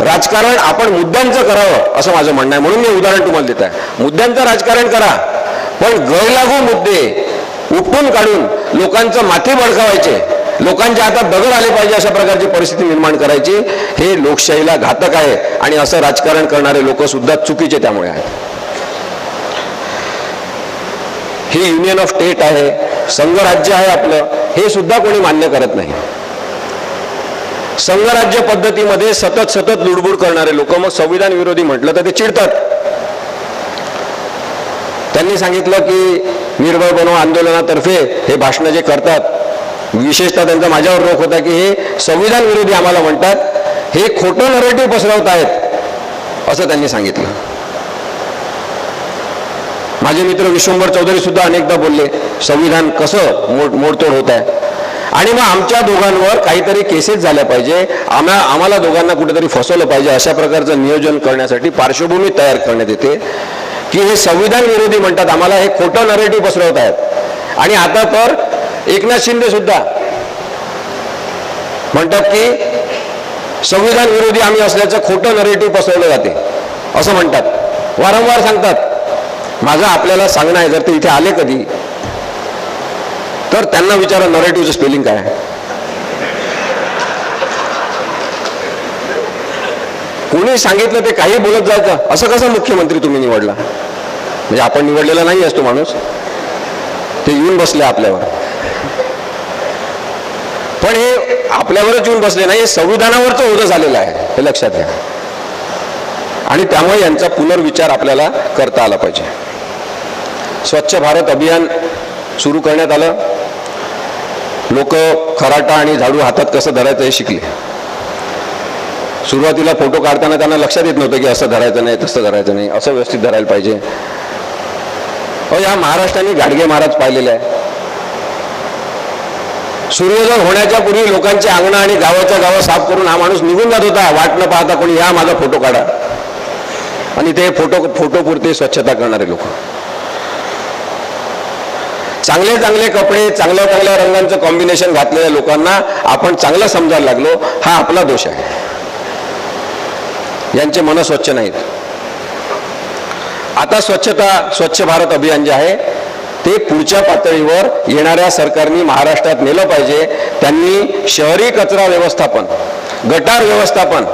राजकारण आपण मुद्द्यांचं करावं असं माझं म्हणणं आहे. म्हणून मी उदाहरण तुम्हाला देत आहे. मुद्द्यांचं राजकारण करा. पण गैरलागू मुद्दे उपटून काढून लोकांचं माथे बडकावायचे लोकांच्या हातात दगड आले पाहिजे अशा प्रकारची परिस्थिती निर्माण करायची हे लोकशाहीला घातक आहे. आणि असं राजकारण करणारे लोक सुद्धा चुकीचे त्यामुळे आहेत. हे युनियन ऑफ स्टेट आहे. संघराज्य आहे आपलं. हे सुद्धा कोणी मान्य करत नाही. संघराज्य पद्धतीमध्ये सतत सतत लुडबुड करणारे लोक मग संविधान विरोधी म्हटलं तर ते चिडतात. त्यांनी सांगितलं की निर्भय बनव आंदोलनातर्फे हे भाषणं जे करतात विशेषतः त्यांचा माझ्यावर रोख होता की हे संविधान विरोधी आम्हाला म्हणतात हे खोटं नरेटिव्ह पसरवत आहेत असं त्यांनी सांगितलं. माझे मित्र विश्वंभर चौधरी सुद्धा अनेकदा बोलले संविधान कसं मोड मोडतोड होत आहे आणि मग आमच्या दोघांवर काहीतरी केसेस झाल्या पाहिजे. आम्हा आम्हाला दोघांना कुठेतरी फसवलं पाहिजे अशा प्रकारचं नियोजन करण्यासाठी पार्श्वभूमी तयार करण्यात येते. की हे संविधान विरोधी म्हणतात. आम्हाला हे खोटं नरेटिव्ह पसरवत आहेत. आणि आता तर एकनाथ शिंदे सुद्धा म्हणतात की संविधान विरोधी आम्ही असल्याचं खोटं नरेटिव्ह पसरवलं जाते. असं म्हणतात. वारंवार सांगतात. माझं आपल्याला सांगणं आहे जर ते इथे आले कधी तर त्यांना विचारा नरेटिव्हचं स्पेलिंग काय आहे? कोणी सांगितलं ते काही बोलत जायचं? असं कसं मुख्यमंत्री तुम्ही निवडला? म्हणजे आपण निवडलेला नाही असतो माणूस. ते येऊन बसले आपल्यावर. पण हे आपल्यावरच येऊन बसले नाही हे संविधानावरचं ओझं झालेलं आहे हे लक्षात घ्या. आणि त्यामुळे यांचा पुनर्विचार आपल्याला करता आला पाहिजे. स्वच्छ भारत अभियान सुरू करण्यात आलं. लोक खराटा आणि झाडू हातात कसं धरायचं हे शिकले. सुरुवातीला फोटो काढताना त्यांना लक्षात येत नव्हतं की असं धरायचं नाही तसं धरायचं नाही असं व्यवस्थित धरायला पाहिजे. अहो या महाराष्ट्राने गाडगे महाराज पाहिलेले आहे. सूर्योदय होण्याच्या पूर्वी लोकांची अंगणं आणि गावाच्या गावं साफ करून हा माणूस निघून जात होता. वाट न पाहता कोणी या माझा फोटो काढा. आणि ते फोटो फोटो पुरते स्वच्छता करणारे लोक. चांगले चांगले कपडे चांगल्या चांगल्या रंगांचं कॉम्बिनेशन घातलेल्या लोकांना आपण चांगलं समजायला लागलो हा आपला दोष आहे. यांचे मन स्वच्छ नाहीत. आता स्वच्छता स्वच्छ भारत अभियान जे आहे ते पुढच्या पातळीवर येणाऱ्या सरकारने महाराष्ट्रात नेलं पाहिजे. त्यांनी शहरी कचरा व्यवस्थापन गटार व्यवस्थापन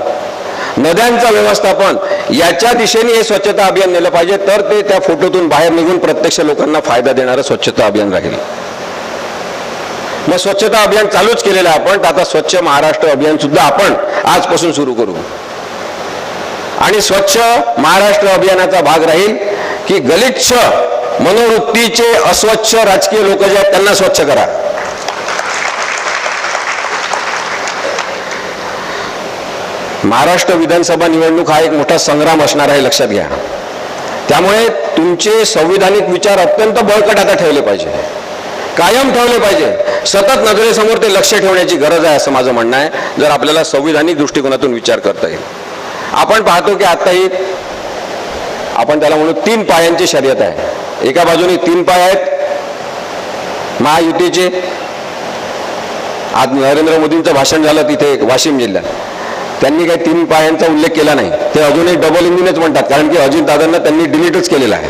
नद्यांचं व्यवस्थापन याच्या दिशेने हे स्वच्छता अभियान नेलं पाहिजे तर ते त्या फोटोतून बाहेर निघून प्रत्यक्ष लोकांना फायदा देणारं स्वच्छता अभियान राहील. मग स्वच्छता अभियान चालूच केलेलं आहे आपण आता स्वच्छ महाराष्ट्र अभियान सुद्धा आपण आजपासून सुरू करू. आणि स्वच्छ महाराष्ट्र अभियानाचा भाग राहील की गलिच्छ मनोवृत्तीचे अस्वच्छ राजकीय लोक जे आहेत त्यांना स्वच्छ करा. महाराष्ट्र विधानसभा निवडणूक हा एक मोठा संग्राम असणार आहे लक्षात घ्या. त्यामुळे तुमचे संविधानिक विचार अत्यंत बळकट आता ठेवले पाहिजे. कायम ठेवले पाहिजे. सतत नजरेसमोर ते लक्ष ठेवण्याची गरज आहे असं माझं म्हणणं आहे जर आपल्याला संविधानिक दृष्टिकोनातून विचार करता येईल. आपण पाहतो की आताही आपण त्याला म्हणू तीन पायांची शर्यत आहे. एका बाजूने तीन पाय आहेत महायुतीचे. आज नरेंद्र मोदींचं भाषण झालं तिथे वाशिम जिल्ह्यात. त्यांनी काही तीन पायांचा उल्लेख केला नाही. ते अजूनही डबल इंजिनच म्हणतात कारण की अजित दादांना त्यांनी डिलीटच केलेला आहे.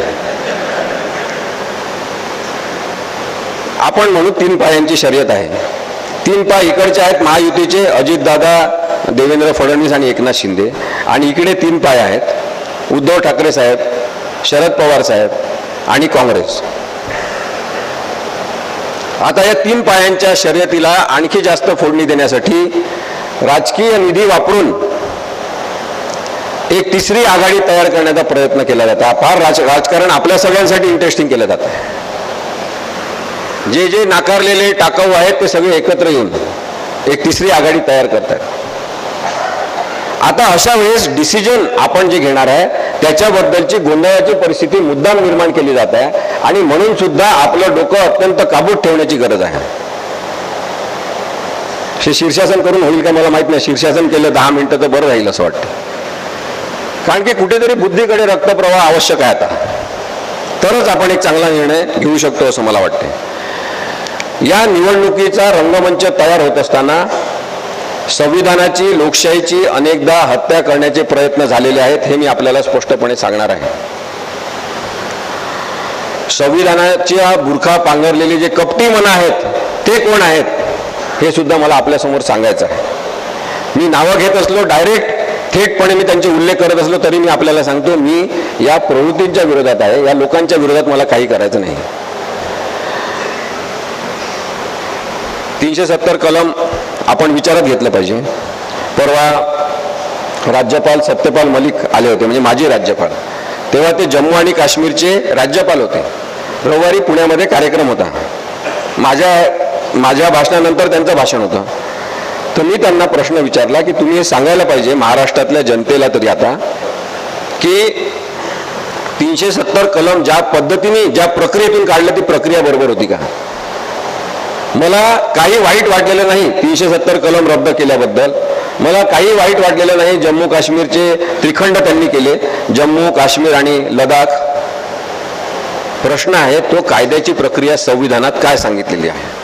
आपण म्हणू तीन पायांची शर्यत आहे. तीन पाय इकडचे आहेत महायुतीचे अजितदादा देवेंद्र फडणवीस आणि एकनाथ शिंदे. आणि इकडे तीन पाय आहेत उद्धव ठाकरे साहेब शरद पवार साहेब आणि काँग्रेस. आता या तीन पायांच्या शर्यतीला आणखी जास्त फोडणी देण्यासाठी राजकीय निधी वापरून एक तिसरी आघाडी तयार करण्याचा प्रयत्न केला जातो. फार राज राजकारण आपल्या सगळ्यांसाठी इंटरेस्टिंग केलं जातं. जे जे नाकारलेले टाकाऊ आहेत ते सगळे एकत्र येऊन एक तिसरी आघाडी तयार करतात. आता अशा वेळेस डिसिजन आपण जे घेणार आहे त्याच्याबद्दलची गोंधळाची परिस्थिती मुद्दाम निर्माण केली जात आहे आणि म्हणून सुद्धा आपलं डोकं अत्यंत काबूत ठेवण्याची गरज आहे. शीर्षासन करून होईल का मला माहीत नाही. शीर्षासन केलं दहा मिनिटं तर बरं राहील असं वाटतं. कारण की कुठेतरी बुद्धीकडे रक्तप्रवाह आवश्यक आहे आता. तरच आपण एक चांगला निर्णय घेऊ शकतो असं मला वाटते या निवडणुकीचा रंगमंच तयार होत असताना संविधानाची लोकशाहीची अनेकदा हत्या करण्याचे प्रयत्न झालेले आहेत हे मी आपल्याला स्पष्टपणे सांगणार आहे. संविधानाच्या बुरखा पांघरलेले जे कपटी मन आहेत ते कोण आहेत? हे सुद्धा मला आपल्यासमोर सांगायचं आहे. मी नावं घेत असलो डायरेक्ट थेटपणे मी त्यांचे उल्लेख करत असलो तरी मी आपल्याला सांगतो मी या प्रवृत्तींच्या विरोधात आहे या लोकांच्या विरोधात मला काही करायचं नाही. तीनशे सत्तर कलम आपण विचारात घेतलं पाहिजे. परवा राज्यपाल सत्यपाल मलिक आले होते म्हणजे माजी राज्यपाल. तेव्हा ते जम्मू आणि काश्मीरचे राज्यपाल होते. रविवारी पुण्यामध्ये कार्यक्रम होता. माझ्या माझ्या भाषणानंतर त्यांचं भाषण होतं. तर मी त्यांना प्रश्न विचारला की तुम्ही हे सांगायला पाहिजे महाराष्ट्रातल्या जनतेला तरी आता की तीनशे सत्तर कलम ज्या पद्धतीने ज्या प्रक्रियेतून काढलं ती प्रक्रिया बरोबर होती का? मला काही वाईट वाटलेलं नाही तीनशे सत्तर कलम रद्द केल्याबद्दल. मला काही वाईट वाटलेलं नाही जम्मू काश्मीरचे त्रिखंड त्यांनी केले. जम्मू काश्मीर आणि लडाख. प्रश्न आहे तो कायद्याची प्रक्रिया संविधानात काय सांगितलेली आहे?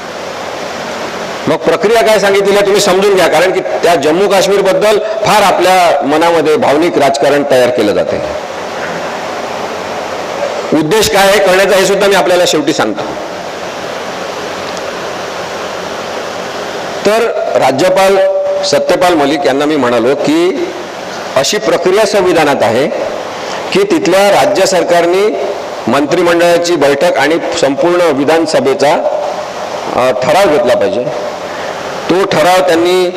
मग प्रक्रिया काय सांगितलेली आहे तुम्ही समजून घ्या. कारण की त्या जम्मू काश्मीरबद्दल फार आपल्या मनामध्ये भावनिक राजकारण तयार केलं जाते. उद्देश काय आहे? करण्याचा हे सुद्धा मी आपल्याला शेवटी सांगतो. तर राज्यपाल सत्यपाल मलिक यांना मी म्हणालो की अशी प्रक्रिया संविधानात आहे की तिथल्या राज्य सरकारने मंत्रिमंडळाची बैठक आणि संपूर्ण विधानसभेचा ठराव घेतला पाहिजे. तो ठराव त्यांनी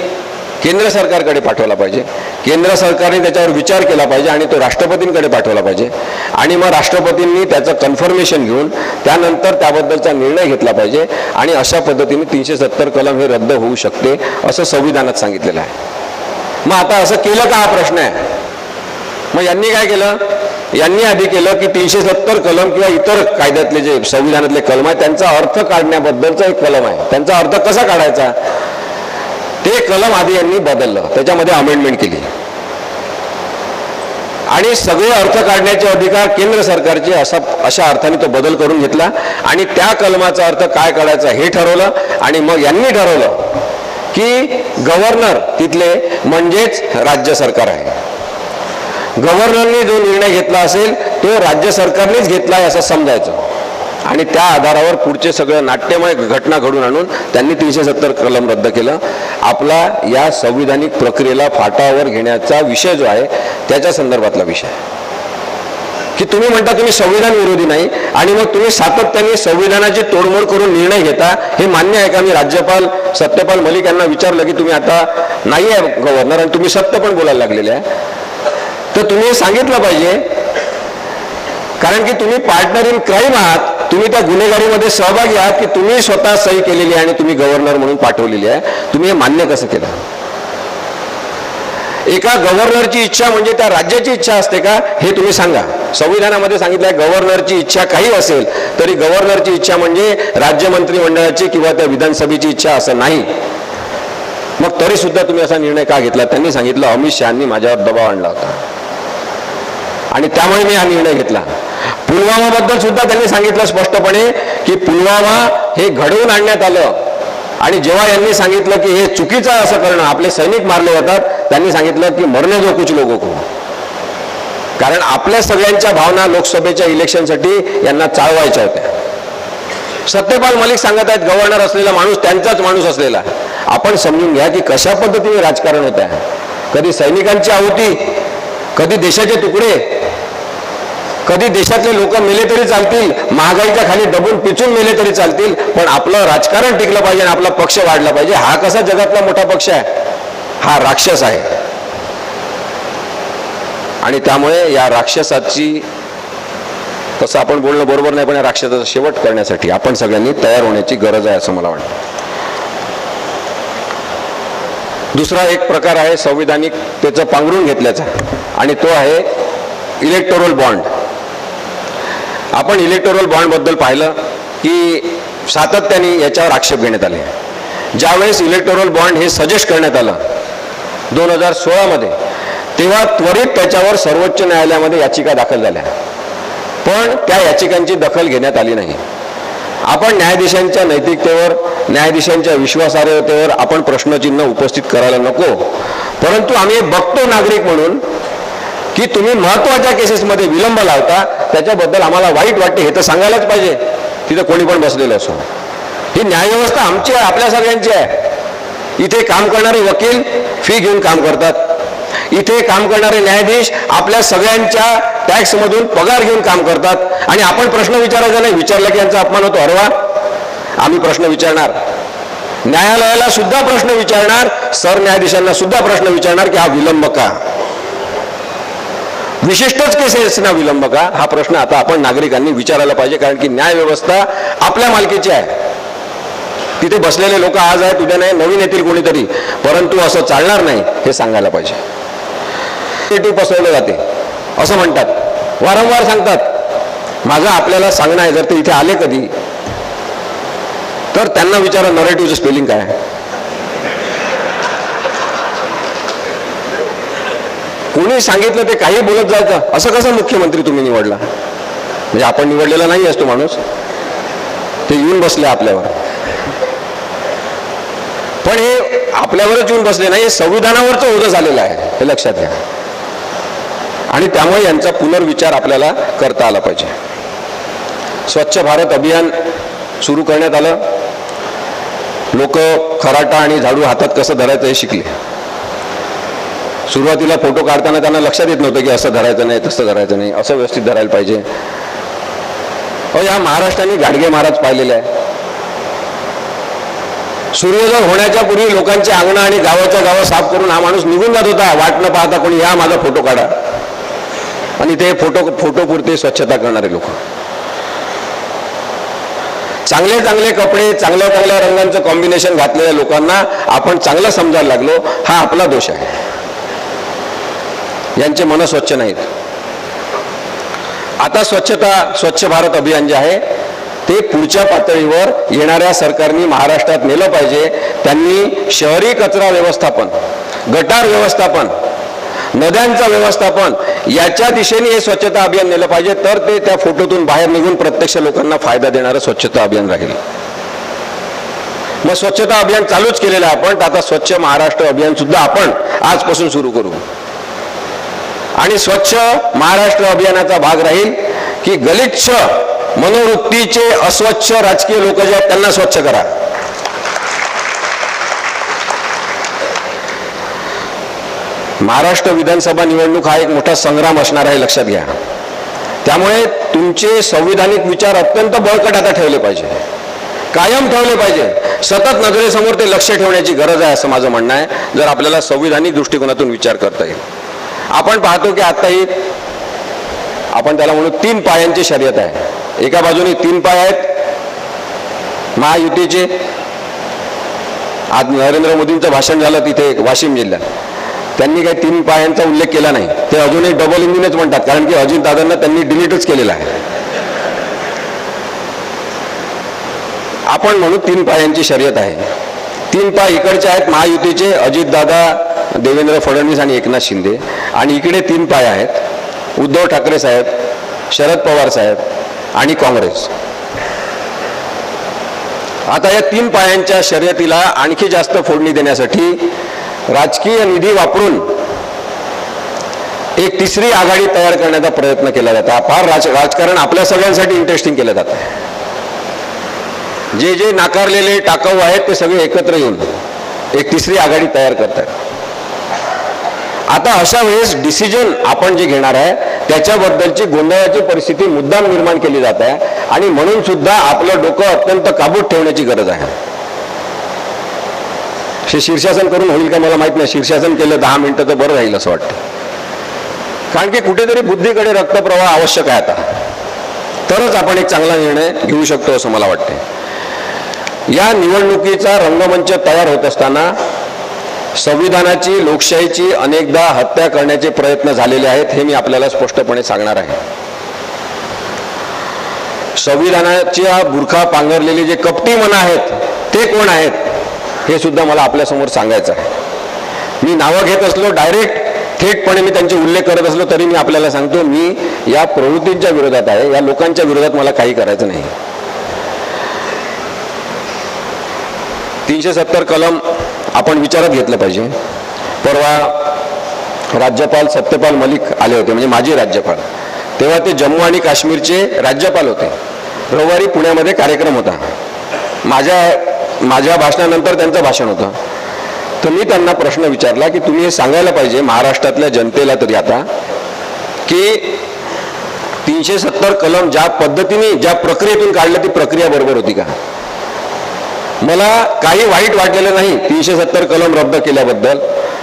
केंद्र सरकारकडे पाठवला पाहिजे. केंद्र सरकारने त्याच्यावर विचार केला पाहिजे आणि तो राष्ट्रपतींकडे पाठवला पाहिजे. आणि मग राष्ट्रपतींनी त्याचं कन्फर्मेशन घेऊन त्यानंतर त्याबद्दलचा निर्णय घेतला पाहिजे आणि अशा पद्धतीने तीनशे सत्तर कलम हे रद्द होऊ शकते असं संविधानात सांगितलेलं आहे. मग आता असं केलं का हा प्रश्न आहे? मग यांनी काय केलं? यांनी आधी केलं की तीनशे सत्तर कलम किंवा इतर कायद्यातले जे संविधानातले कलम आहे त्यांचा अर्थ काढण्याबद्दलचा एक कलम आहे. त्यांचा अर्थ कसा काढायचा? ते कलम आधी यांनी बदललं. त्याच्यामध्ये अमेंडमेंट केली. आणि सगळे अर्थ काढण्याचे अधिकार केंद्र सरकारचे असा अशा अर्थाने तो बदल करून घेतला. आणि त्या कलमाचा अर्थ काय काढायचा हे ठरवलं. आणि मग यांनी ठरवलं की गव्हर्नर तिथले म्हणजेच राज्य सरकार आहे. गव्हर्नरने जो निर्णय घेतला असेल तो राज्य सरकारनेच घेतला आहे असं समजायचं. आणि त्या आधारावर पुढचे सगळं नाट्यमय घटना घडून आणून त्यांनी तीनशे सत्तर कलम रद्द केलं. आपला या संविधानिक प्रक्रियेला फाटावर घेण्याचा विषय जो आहे त्याच्या संदर्भातला विषय. की तुम्ही म्हणता तुम्ही संविधान विरोधी नाही आणि मग तुम्ही सातत्याने संविधानाची तोडमोड करून निर्णय घेता हे मान्य आहे का? मी राज्यपाल सत्यपाल मलिक यांना विचारलं की तुम्ही आता नाही आहे गव्हर्नर आणि तुम्ही सत्य पण बोलायला लागलेले आहे. तर तुम्ही सांगितलं पाहिजे. कारण की तुम्ही पार्टनर इन क्राईम आहात तुम्ही त्या गुन्हेगारीमध्ये सहभागी आहात की तुम्ही स्वतः सही केलेली आहे आणि तुम्ही गव्हर्नर म्हणून पाठवलेली आहे. तुम्ही हे मान्य कसं केलं? एका गव्हर्नरची इच्छा म्हणजे त्या राज्याची इच्छा असते का? हे तुम्ही सांगा. संविधानामध्ये सांगितलंय गव्हर्नरची इच्छा काही असेल तरी गव्हर्नरची इच्छा म्हणजे राज्य मंत्रिमंडळाची किंवा त्या विधानसभेची इच्छा असं नाही. मग तरी सुद्धा तुम्ही असा निर्णय का घेतला? त्यांनी सांगितलं अमित शहानी माझ्यावर दबाव आणला होता. आणि त्यामुळे मी हा निर्णय घेतला. पुलवामाबद्दल सुद्धा त्यांनी सांगितलं स्पष्टपणे की पुलवामा हे घडवून आणण्यात आलं. आणि जेव्हा यांनी सांगितलं की हे चुकीचं असं करणं आपले सैनिक मारले जातात त्यांनी सांगितलं की मरणे जो कुछ लोगो को कारण आपल्या सगळ्यांच्या भावना लोकसभेच्या इलेक्शनसाठी यांना चाळवायच्या होत्या. सत्यपाल मलिक सांगत आहेत गव्हर्नर असलेला माणूस त्यांचाच माणूस असलेला. आपण समजून घ्या की कशा पद्धतीने राजकारण होत आहे कधी सैनिकांची आहुती कधी देशाचे तुकडे कधी देशातले लोक मेले तरी चालतील महागाईच्या खाली दबून पिचून मेले तरी चालतील पण आपलं राजकारण टिकलं पाहिजे आणि आपला पक्ष वाढला पाहिजे. हा कसा जगातला मोठा पक्ष आहे? हा राक्षस आहे. आणि त्यामुळे या राक्षसाची तसं आपण बोलणं बरोबर नाही पण या राक्षसाचा शेवट करण्यासाठी आपण सगळ्यांनी तयार होण्याची गरज आहे असं मला वाटतं. दुसरा एक प्रकार आहे संविधानिक त्याचं पांघरून घेतल्याचा. आणि तो आहे इलेक्टोरल बॉन्ड आपण इलेक्टोरल बॉन्डबद्दल पाहिलं की सातत्याने याच्यावर आक्षेप घेण्यात आले ज्यावेळेस इलेक्टोरल बॉन्ड हे सजेस्ट करण्यात आलं दोन हजार सोळामध्ये तेव्हा त्वरित त्याच्यावर सर्वोच्च न्यायालयामध्ये याचिका दाखल झाल्या. पण त्या याचिकांची दखल घेण्यात आली नाही. आपण न्यायाधीशांच्या नैतिकतेवर न्यायाधीशांच्या विश्वासार्हतेवर आपण प्रश्नचिन्ह उपस्थित करायला नको. परंतु आम्ही बघतो नागरिक म्हणून की तुम्ही महत्त्वाच्या केसेसमध्ये विलंब लावता त्याच्याबद्दल आम्हाला वाईट वाटते हे तर सांगायलाच पाहिजे. तिथं कोणी पण बसलेलं असो. ही न्यायव्यवस्था आमची आहे आपल्या सगळ्यांची आहे. इथे काम करणारे वकील फी घेऊन काम करतात. इथे काम करणारे न्यायाधीश आपल्या सगळ्यांच्या टॅक्समधून पगार घेऊन काम करतात. आणि आपण प्रश्न विचारायचा नाही विचारला की यांचा अपमान होतो अरे आम्ही प्रश्न विचारणार. न्यायालयाला सुद्धा प्रश्न विचारणार सरन्यायाधीशांना सुद्धा प्रश्न विचारणार की हा विलंब का? विशिष्टच केसेसना विलंब का? हा प्रश्न आता आपण नागरिकांनी विचारायला पाहिजे कारण की न्यायव्यवस्था आपल्या मालकीची आहे. तिथे बसलेले लोक आज आहेत उद्या नाही नवीन येतील कोणीतरी परंतु असं चालणार नाही हे सांगायला पाहिजे. नेटिव्ह पसरवलं जाते असं म्हणतात. वारंवार सांगतात. माझं आपल्याला सांगणं आहे जर ते इथे आले कधी तर त्यांना विचारा नरेटिव्हचं स्पेलिंग काय आहे? कोणी सांगितलं ते काही बोलत जायचं? असं कसं मुख्यमंत्री तुम्ही निवडला? म्हणजे आपण निवडलेला नाही असतो माणूस. ते येऊन बसले आपल्यावर. पण हे आपल्यावरच येऊन बसले नाही हे संविधानावरचं ओझं झालेलं आहे हे लक्षात घ्या. आणि त्यामुळे यांचा पुनर्विचार आपल्याला करता आला पाहिजे. स्वच्छ भारत अभियान सुरू करण्यात आलं. लोक खराटा आणि झाडू हातात कसं धरायचं हे शिकले. सुरुवातीला फोटो काढताना त्यांना लक्षात येत नव्हतं की असं धरायचं नाही तसं धरायचं नाही असं व्यवस्थित धरायला पाहिजे. अहो या महाराष्ट्राने गाडगे महाराज पाहिलेले आहे. सूर्योदय होण्याच्या पूर्वी लोकांची अंगणं आणि गावाच्या गावं साफ करून हा माणूस निघून जात होता. वाट न पाहता कोणी या माझा फोटो काढा. आणि ते फोटो फोटो पुरते स्वच्छता करणारे लोक. चांगले चांगले कपडे चांगल्या चांगल्या रंगांचं कॉम्बिनेशन घातलेल्या लोकांना आपण चांगलं समजायला लागलो. हा आपला दोष आहे. यांचे मन स्वच्छ नाहीत. आता स्वच्छता स्वच्छ भारत अभियान जे आहे ते पुढच्या पातळीवर येणाऱ्या सरकारने महाराष्ट्रात नेलं पाहिजे. त्यांनी शहरी कचरा व्यवस्थापन गटार व्यवस्थापन नद्यांचं व्यवस्थापन याच्या दिशेने हे स्वच्छता अभियान नेलं पाहिजे. तर ते त्या फोटोतून बाहेर निघून प्रत्यक्ष लोकांना फायदा देणारं स्वच्छता अभियान राहील. मग स्वच्छता अभियान चालूच केलेलं आहे आपण. आता स्वच्छ महाराष्ट्र अभियान सुद्धा आपण आजपासून सुरू करू. आणि स्वच्छ महाराष्ट्र अभियानाचा भाग राहील की गलिच्छ मनोवृत्तीचे अस्वच्छ राजकीय लोक जे आहेत त्यांना स्वच्छ करा. महाराष्ट्र विधानसभा निवडणूक हा एक मोठा संग्राम असणार आहे लक्षात घ्या. त्यामुळे तुमचे संविधानिक विचार अत्यंत बळकट आता ठेवले पाहिजे. कायम ठेवले पाहिजे. सतत नजरेसमोर ते लक्ष ठेवण्याची गरज आहे असं माझं म्हणणं आहे. जर आपल्याला संविधानिक दृष्टिकोनातून विचार करता येईल. आपण पाहतो की आता ही आपण त्याला म्हणू तीन पायांची शर्यत आहे. एका बाजूने तीन पाय आहेत. महायुतीचे. आज नरेंद्र मोदींचं भाषण झालं तिथे वाशिम जिल्ह्यात. त्यांनी काही तीन पायांचा उल्लेख केला नाही. ते अजूनही डबल इंजिनच म्हणतात. कारण की अजित दादांना त्यांनी डिलीटच केलेला आहे. आपण म्हणू तीन पायांची शर्यत आहे. तीन पाय इकडचे आहेत महायुतीचे अजितदादा देवेंद्र फडणवीस आणि एकनाथ शिंदे. आणि इकडे तीन पाय आहेत उद्धव ठाकरे साहेब शरद पवार साहेब आणि काँग्रेस. आता या तीन पायांच्या शर्यतीला आणखी जास्त फोडणी देण्यासाठी राजकीय निधी वापरून एक तिसरी आघाडी तयार करण्याचा प्रयत्न केला जातो. फार राज राजकारण आपल्या सगळ्यांसाठी इंटरेस्टिंग केलं जातं. जे जे नाकारलेले टाकाऊ आहेत ते सगळे एकत्र येऊन एक तिसरी आघाडी तयार करतात. आता अशा वेळेस डिसिजन आपण जे घेणार आहे त्याच्याबद्दलची गोंधळाची परिस्थिती मुद्दाम निर्माण केली जात आहे आणि म्हणून सुद्धा आपलं डोकं अत्यंत काबूत ठेवण्याची गरज आहे. शीर्षासन करून होईल का मला माहीत नाही. शीर्षासन केलं दहा मिनिटं तर बरं राहील असं वाटतं. कारण की कुठेतरी बुद्धीकडे रक्तप्रवाह आवश्यक आहे आता. तरच आपण एक चांगला निर्णय घेऊ शकतो असं मला वाटते या निवडणुकीचा रंगमंच तयार होत असताना संविधानाची लोकशाहीची अनेकदा हत्या करण्याचे प्रयत्न झालेले आहेत हे मी आपल्याला स्पष्टपणे सांगणार आहे. संविधानाच्या बुरखा पांघरलेले जे कपटी मन आहेत ते कोण आहेत हे सुद्धा मला आपल्यासमोर सांगायचं आहे. मी नावं घेत असलो डायरेक्ट थेटपणे मी त्यांचे उल्लेख करत असलो तरी मी आपल्याला सांगतो मी या प्रवृत्तींच्या विरोधात आहे या लोकांच्या विरोधात मला काही करायचं नाही. तीनशे सत्तर कलम आपण विचारात घेतलं पाहिजे. परवा राज्यपाल सत्यपाल मलिक आले होते म्हणजे माजी राज्यपाल. तेव्हा ते जम्मू आणि काश्मीरचे राज्यपाल होते. रविवारी पुण्यामध्ये कार्यक्रम होता. माझ्या माझ्या भाषणानंतर त्यांचं भाषण होतं. तर मी त्यांना प्रश्न विचारला की तुम्ही हे सांगायला पाहिजे महाराष्ट्रातल्या जनतेला तरी आता की तीनशे सत्तर कलम ज्या पद्धतीने ज्या प्रक्रियेतून काढलं ती प्रक्रिया बरोबर होती का? मला काही वाईट वाटलेलं नाही तीनशे सत्तर कलम रद्द केल्याबद्दल.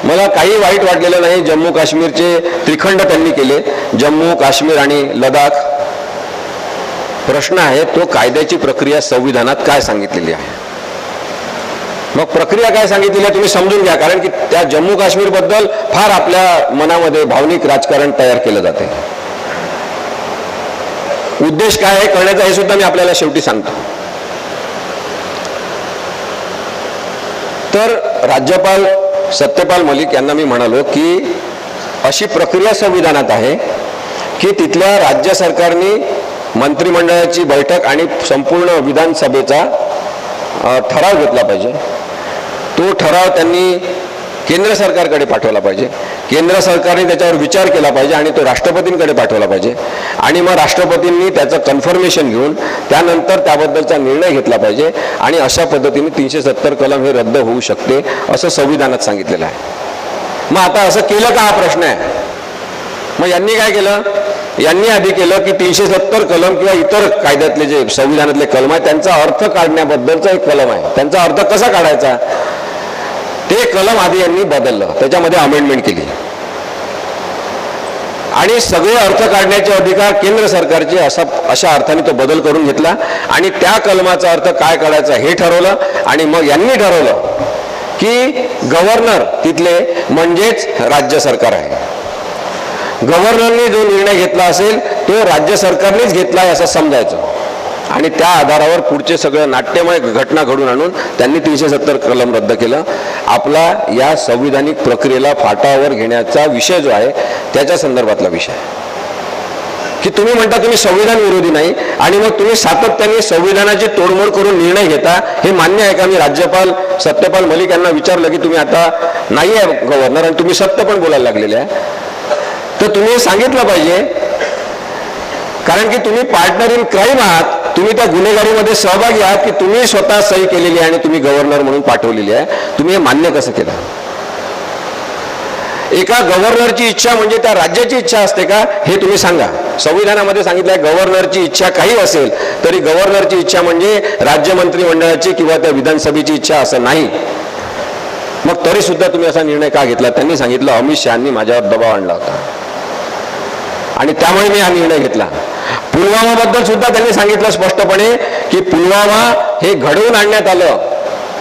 मला काही वाईट वाटलेलं नाही जम्मू काश्मीरचे त्रिखंड त्यांनी केले. जम्मू काश्मीर आणि लडाख. प्रश्न आहे तो कायद्याची प्रक्रिया संविधानात काय सांगितलेली आहे? मग प्रक्रिया काय सांगितलेली आहे तुम्ही समजून घ्या कारण की त्या जम्मू काश्मीरबद्दल फार आपल्या मनामध्ये भावनिक राजकारण तयार केलं जाते. उद्देश काय आहे करण्याचा हे सुद्धा मी आपल्याला शेवटी सांगतो. तर राज्यपाल सत्यपाल मलिक यांना मी म्हणालो की अशी प्रक्रिया संविधानात आहे की तिथल्या राज्य सरकारने मंत्रिमंडळाची बैठक आणि संपूर्ण विधानसभेचा ठराव घेतला पाहिजे. तो ठराव त्यांनी केंद्र सरकारकडे पाठवला पाहिजे. केंद्र सरकारने त्याच्यावर विचार केला पाहिजे आणि तो राष्ट्रपतींकडे पाठवला पाहिजे. आणि मग राष्ट्रपतींनी त्याचं कन्फर्मेशन घेऊन त्यानंतर त्याबद्दलचा निर्णय घेतला पाहिजे आणि अशा पद्धतीने तीनशे सत्तर कलम हे रद्द होऊ शकते असं संविधानात सांगितलेलं आहे. मग आता असं केलं का हा प्रश्न आहे? मग यांनी काय केलं? यांनी आधी केलं की तीनशे सत्तर कलम किंवा इतर कायद्यातले जे संविधानातले कलम आहे त्यांचा अर्थ काढण्याबद्दलचा एक कलम आहे. त्यांचा अर्थ कसा काढायचा? कलम आधी यांनी बदललं. त्याच्यामध्ये अमेंडमेंट केली. आणि सगळे अर्थ काढण्याचे अधिकार केंद्र सरकारचे असा अशा अर्थाने तो बदल करून घेतला. आणि त्या कलमाचा अर्थ काय काढायचा हे ठरवलं. आणि मग यांनी ठरवलं की गव्हर्नर तिथले म्हणजेच राज्य सरकार आहे. गव्हर्नरने जो निर्णय घेतला असेल तो राज्य सरकारनेच घेतला आहे असं समजायचं. आणि त्या आधारावर पुढचे सगळं नाट्यमय घटना घडून आणून त्यांनी तीनशे सत्तर कलम रद्द केलं. आपला या संविधानिक प्रक्रियेला फाटावर घेण्याचा विषय जो आहे त्याच्या संदर्भातला विषय की तुम्ही म्हणता तुम्ही संविधान विरोधी नाही आणि मग तुम्ही सातत्याने संविधानाची तोडमोड करून निर्णय घेता हे मान्य आहे का? मी राज्यपाल सत्यपाल मलिक यांना विचारलं की तुम्ही आता नाही आहे गव्हर्नर आणि तुम्ही सत्य पण बोलायला लागलेले आहे. तर तुम्ही सांगितलं पाहिजे. कारण की तुम्ही पार्टनर इन क्राईम आहात तुम्ही त्या गुन्हेगारीमध्ये सहभागी आहात की तुम्ही स्वतः सही केलेली आहे आणि तुम्ही गव्हर्नर म्हणून पाठवलेली आहे? तुम्ही हे मान्य कसं केलं? एका गव्हर्नरची इच्छा म्हणजे त्या राज्याची इच्छा असते का? हे तुम्ही सांगा. संविधानामध्ये सांगितलंय गव्हर्नरची इच्छा काही असेल तरी गव्हर्नरची इच्छा म्हणजे राज्य मंत्रिमंडळाची किंवा त्या विधानसभेची इच्छा असं नाही. मग तरी सुद्धा तुम्ही असा निर्णय का घेतला? त्यांनी सांगितलं अमित शहानी माझ्यावर दबाव आणला होता. आणि त्यामुळे मी हा निर्णय घेतला. पुलवामाबद्दल सुद्धा त्यांनी सांगितलं स्पष्टपणे की पुलवामा हे घडवून आणण्यात आलं.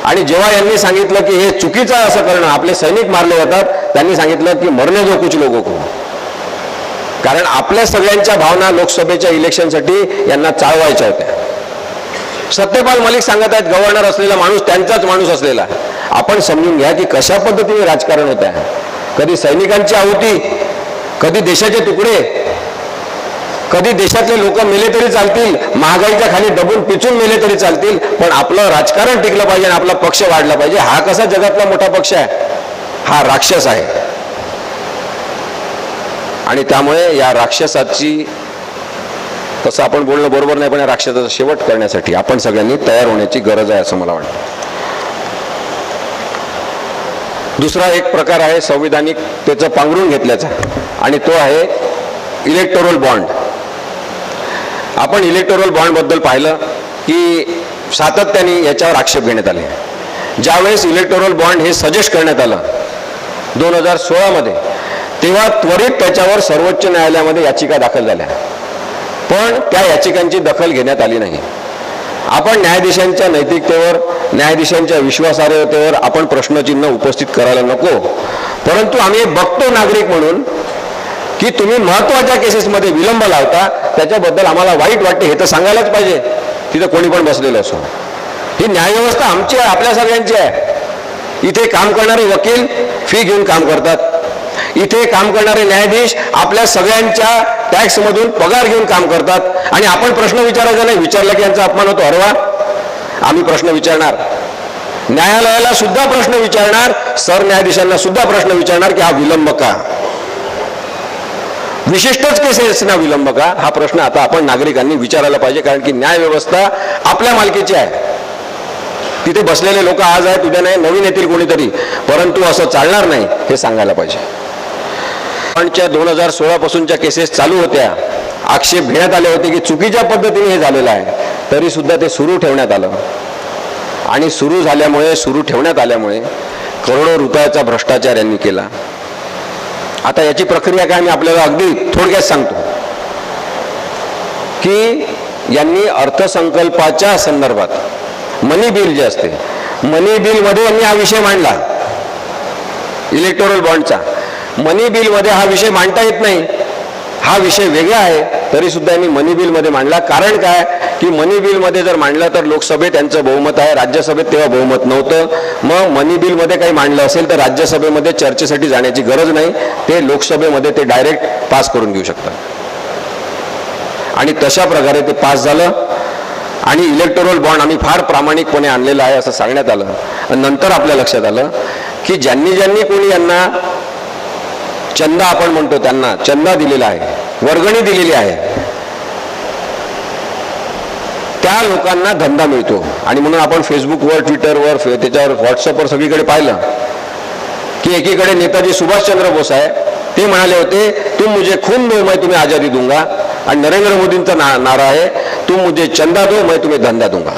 आणि जेव्हा यांनी सांगितलं की हे चुकीचं असं करणं आपले सैनिक मारले जातात त्यांनी सांगितलं की मरणे जो कुछ लोगो को. कारण आपल्या सगळ्यांच्या भावना लोकसभेच्या इलेक्शनसाठी यांना चाळवायच्या होत्या. सत्यपाल मलिक सांगत आहेत गव्हर्नर असलेला माणूस त्यांचाच माणूस असलेला. आपण समजून घ्या की कशा पद्धतीने राजकारण होत आहे कधी सैनिकांची आहुती कधी देशाचे तुकडे कधी देशातले लोक मेले तरी चालतील महागाईच्या खाली दबून पिचून मेले तरी चालतील पण आपलं राजकारण टिकलं पाहिजे आणि आपला पक्ष वाढला पाहिजे. हा कसा जगातला मोठा पक्ष आहे? हा राक्षस आहे. आणि त्यामुळे या राक्षसाची तसं आपण बोलणं बरोबर नाही पण या राक्षसाचा शेवट करण्यासाठी आपण सगळ्यांनी तयार होण्याची गरज आहे असं मला वाटतं. दुसरा एक प्रकार आहे संविधानिक त्याचं पांघरून घेतल्याचा. आणि तो आहे इलेक्टोरल बॉन्ड आपण इलेक्टोरल बॉन्डबद्दल पाहिलं की सातत्याने याच्यावर आक्षेप घेण्यात आले ज्यावेळेस इलेक्टोरल बॉन्ड हे सजेस्ट करण्यात आलं दोन हजार सोळामध्ये तेव्हा त्वरित त्याच्यावर सर्वोच्च न्यायालयामध्ये याचिका दाखल झाल्या. पण त्या याचिकांची दखल घेण्यात आली नाही. आपण न्यायाधीशांच्या नैतिकतेवर न्यायाधीशांच्या विश्वासार्हतेवर आपण प्रश्नचिन्ह उपस्थित करायला नको. परंतु आम्ही बघतो नागरिक म्हणून की तुम्ही महत्त्वाच्या केसेसमध्ये विलंब लावता त्याच्याबद्दल आम्हाला वाईट वाटते हे तर सांगायलाच पाहिजे. तिथं कोणी पण बसलेलं असो. ही न्यायव्यवस्था आमची आहे आपल्या सगळ्यांची आहे. इथे काम करणारे वकील फी घेऊन काम करतात. इथे काम करणारे न्यायाधीश आपल्या सगळ्यांच्या टॅक्समधून पगार घेऊन काम करतात. आणि आपण प्रश्न विचारायचा नाही विचारला की यांचा अपमान होतो हरवा आम्ही प्रश्न विचारणार. न्यायालयाला सुद्धा प्रश्न विचारणार सरन्यायाधीशांना सुद्धा प्रश्न विचारणार की हा विलंब का? विशिष्टच केसेसना विलंब का? हा प्रश्न आता आपण नागरिकांनी विचारायला पाहिजे कारण की न्यायव्यवस्था आपल्या मालकीची आहे. तिथे बसलेले लोक आज आहेत उद्या नाही नवीन येतील कोणीतरी परंतु असं चालणार नाही हे सांगायला पाहिजे. पणच्या दोन हजार सोळा पासूनच्या केसेस चालू होत्या. आक्षेप घेण्यात आले होते की चुकीच्या पद्धतीने हे झालेलं आहे तरी सुद्धा ते सुरू ठेवण्यात आलं. आणि सुरू झाल्यामुळे सुरू ठेवण्यात आल्यामुळे करोडो रुपयाचा भ्रष्टाचार यांनी केला. आता याची प्रक्रिया काय मी आपल्याला अगदी थोडक्यात सांगतो. की यांनी अर्थसंकल्पाच्या संदर्भात मनी बिल जे असते मनी बिलमध्ये यांनी हा विषय मांडला. इलेक्टोरल बॉन्डचा मनी बिलमध्ये हा विषय मांडता येत नाही. हा विषय वेगळा आहे तरी सुद्धा यांनी मनी बिलमध्ये मांडला. कारण काय? की मनी बिलमध्ये जर मांडलं तर लोकसभेत त्यांचं बहुमत आहे. राज्यसभेत तेव्हा बहुमत नव्हतं. मग मनी बिलमध्ये काही मांडलं असेल तर राज्यसभेमध्ये चर्चेसाठी जाण्याची गरज नाही. ते लोकसभेमध्ये ते डायरेक्ट पास करून घेऊ शकतात. आणि तशा प्रकारे ते पास झालं. आणि इलेक्टोरल बॉन्ड आम्ही फार प्रामाणिकपणे आणलेलं आहे असं सांगण्यात आलं. नंतर आपल्या लक्षात आलं की ज्यांनी ज्यांनी कोणी यांना चंदा आपण म्हणतो त्यांना चंदा दिलेला आहे. वर्गणी दिलेली आहे. त्या लोकांना धंदा मिळतो. आणि म्हणून आपण फेसबुकवर ट्विटरवर फे- त्याच्यावर व्हॉट्सअपवर सगळीकडे पाहिलं की एकीकडे नेताजी सुभाषचंद्र बोस आहे. ते म्हणाले होते तुम मुझे खून दो मैं तुम्हें आजादी दूंगा. आणि नरेंद्र मोदींचा ना नारा आहे तुम मुझे चंदा दो मैं तुम्हें धंदा दूंगा.